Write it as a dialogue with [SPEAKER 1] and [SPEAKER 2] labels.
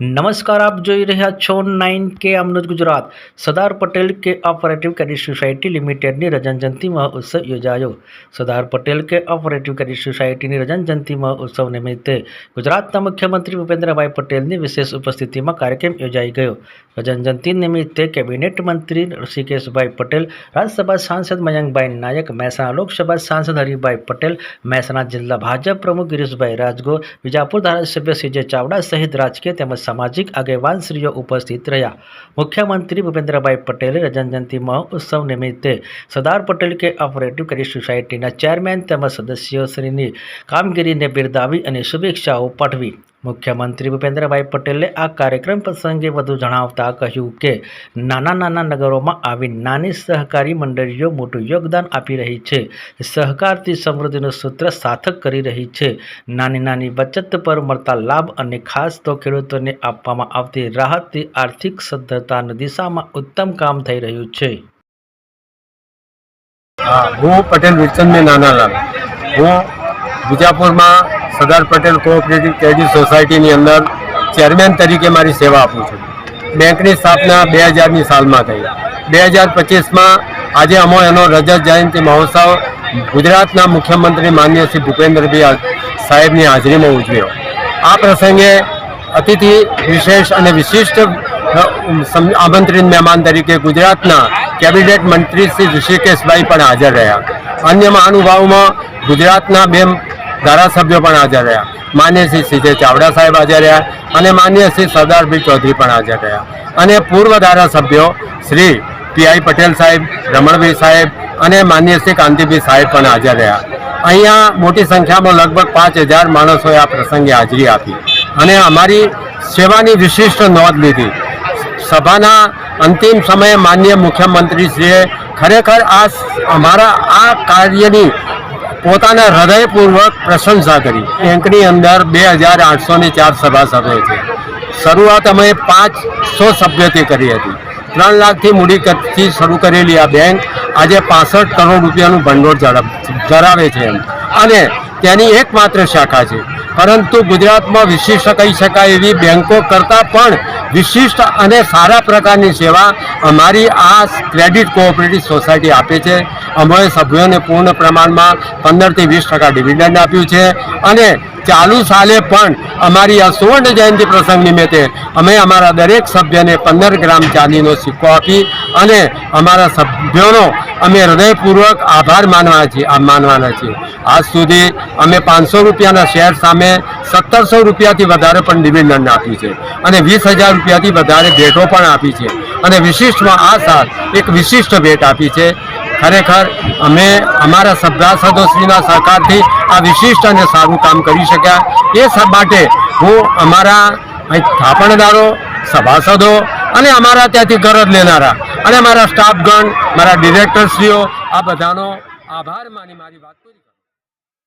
[SPEAKER 1] નમસ્કાર આપ જોઈ રહ્યા છો નાઇન કે અમૃત Gujarat Sardar Patel cooperative credit society લિમિટેડની રજનજયંતિ મહોત્સવ યોજાયો સરદાર પટેલ કે ઓપરેટિવ ક્રેડિટ સોસાયટીની રજનજયંતિ મહોત્સવ નિમિત્તે ગુજરાતના મુખ્યમંત્રી ભૂપેન્દ્રભાઈ પટેલની વિશેષ ઉપસ્થિતિમાં કાર્યક્રમ યોજાઈ ગયો રજનજયંતિ નિમિત્તે કેબિનેટ મંત્રી ઋષિકેશભાઈ પટેલ રાજ્યસભા સાંસદ મયંકભાઈ નાયક મહેસાણા લોકસભા સાંસદ હરિભાઈ પટેલ મહેસાણા જિલ્લા ભાજપ પ્રમુખ ગિરીશભાઈ રાજગોર વિજાપુર ધારાસભ્ય સીજે ચાવડા સહિત રાજકીય તેમજ સામાજિક આગેવાનશ્રીઓ ઉપસ્થિત રહ્યા. મુખ્યમંત્રી ભૂપેન્દ્રભાઈ પટેલે રજનજયંતિ મહોત્સવ નિમિત્તે સરદાર પટેલ કે ઓપરેટિવ ક્રેડિટ સોસાયટીના ચેરમેન તેમજ સદસ્યોશ્રીની કામગીરીને બિરદાવી અને શુભેચ્છાઓ પાઠવી. મુખ્યમંત્રી ભૂપેન્દ્રભાઈ પટેલે આ કાર્યક્રમ પ્રસંગે વધુ જણાવતા કહ્યું કે, નાના નાના નગરોમાં આવી નાની સહકારી મંડળીઓ મોટું યોગદાન આપી રહી છે. સહકારથી સમૃદ્ધિનું સૂત્ર સાર્થક કરી રહી છે. નાની નાની બચત પર મળતા લાભ અને ખાસ તો ખેડૂતોને આપવામાં આવતી રાહતથી આર્થિક સદ્ધરતાની દિશામાં ઉત્તમ કામ થઈ રહ્યું છે.
[SPEAKER 2] હા પટેલ વિરચંદભાઈ નાનાલાલ હું વિજાપુરમાં સરદાર પટેલ કોઓપરેટિવ ક્રેડિટ સોસાયટીની અંદર ચેરમેન તરીકે મારી સેવા આપું છું. બેંકની સ્થાપના બે હજારની સાલમાં થઈ. બે હજાર પચીસમાં આજે અમો એનો રજત જયંતિ મહોત્સવ ગુજરાતના મુખ્યમંત્રી માન્ય શ્રી ભૂપેન્દ્રભાઈ સાહેબની હાજરીમાં ઉજવ્યો. આ પ્રસંગે અતિથિ વિશેષ અને વિશિષ્ટ આમંત્રિત મહેમાન તરીકે ગુજરાતના કેબિનેટ મંત્રી શ્રી ઋષિકેશભાઈ પણ હાજર રહ્યા. અન્ય મહાનુભાવોમાં ગુજરાતના બે ધારાસભ્યો પણ હાજર રહ્યા. માન્ય શ્રી સીજે ચાવડા સાહેબ હાજર રહ્યા અને માન્ય શ્રી સરદારભાઈ ચૌધરી પણ હાજર રહ્યા. અને પૂર્વ ધારાસભ્યો શ્રી પીઆઈ પટેલ સાહેબ, રમણભાઈ સાહેબ અને માન્ય શ્રી કાંતિભાઈ સાહેબ પણ હાજર રહ્યા. અહીંયા મોટી સંખ્યામાં લગભગ પાંચ હજાર માણસોએ આ પ્રસંગે હાજરી આપી. અને અમારી સેવાની વિશિષ્ટ નોંધ લીધી. સભાના અંતિમ સમયે માન્ય મુખ્યમંત્રીશ્રીએ ખરેખર આ અમારા આ કાર્યની પોતાના હૃદયપૂર્વક પ્રશંસા કરી. બેંકની અંદર બે હજાર આઠસો ને ચાર સભાસદો છે. શરૂઆત અમે પાંચસો સભ્યોથી કરી હતી. ત્રણ લાખથી મૂડી થી શરૂ કરેલી આ બેંક આજે પાસઠ કરોડ રૂપિયાનું ભંડોળ ધરાવે છે અને તેની એકમાત્ર શાખા છે. પરંતુ ગુજરાતમાં વિશિષ્ટ કહી શકાય એવી બેંકો કરતાં પણ વિશિષ્ટ અને સારા પ્રકારની સેવા અમારી આ ક્રેડિટ કોઓપરેટિવ સોસાયટી આપે છે. અમારે સભ્યોને પૂર્ણ પ્રમાણમાં પંદરથી વીસ ટકા ડિવિડન્ડ આપ્યું છે અને ચાલુ સાલે પણ અમારી આ સુવર્ણ જયંતિ પ્રસંગ નિમિત્તે અમે અમારા દરેક સભ્યને પંદર ગ્રામ ચાંદીનો સિક્કો આપી અને અમારા સભ્યોનો અમે હૃદયપૂર્વક આભાર માનવા છીએ, આ માનવાના છીએ. આજ સુધી અમે પાંચસો રૂપિયાના શેર સામે સત્તરસો રૂપિયાથી વધારે પણ ડિવિડન્ડ આપ્યું છે અને વીસ હજાર રૂપિયાથી વધારે ભેટો પણ આપી છે. અને વિશિષ્ટમાં આ સાલ એક વિશિષ્ટ ભેટ આપી છે. ખરેખર અમે અમારા સભ્યાસદોશ્રીના સહકારથી આ વિશિષ્ટ અને સારું કામ કરી શક્યા એ સબ માટે હું અમારા થાપણદારો, સભાસદો અને અમારા ત્યાંથી ગરજ લેનારા અને મારા સ્ટાફગણ મારા ડિરેક્ટરશ્રીઓ આ બધાનો આભાર માની મારી વાત કરું.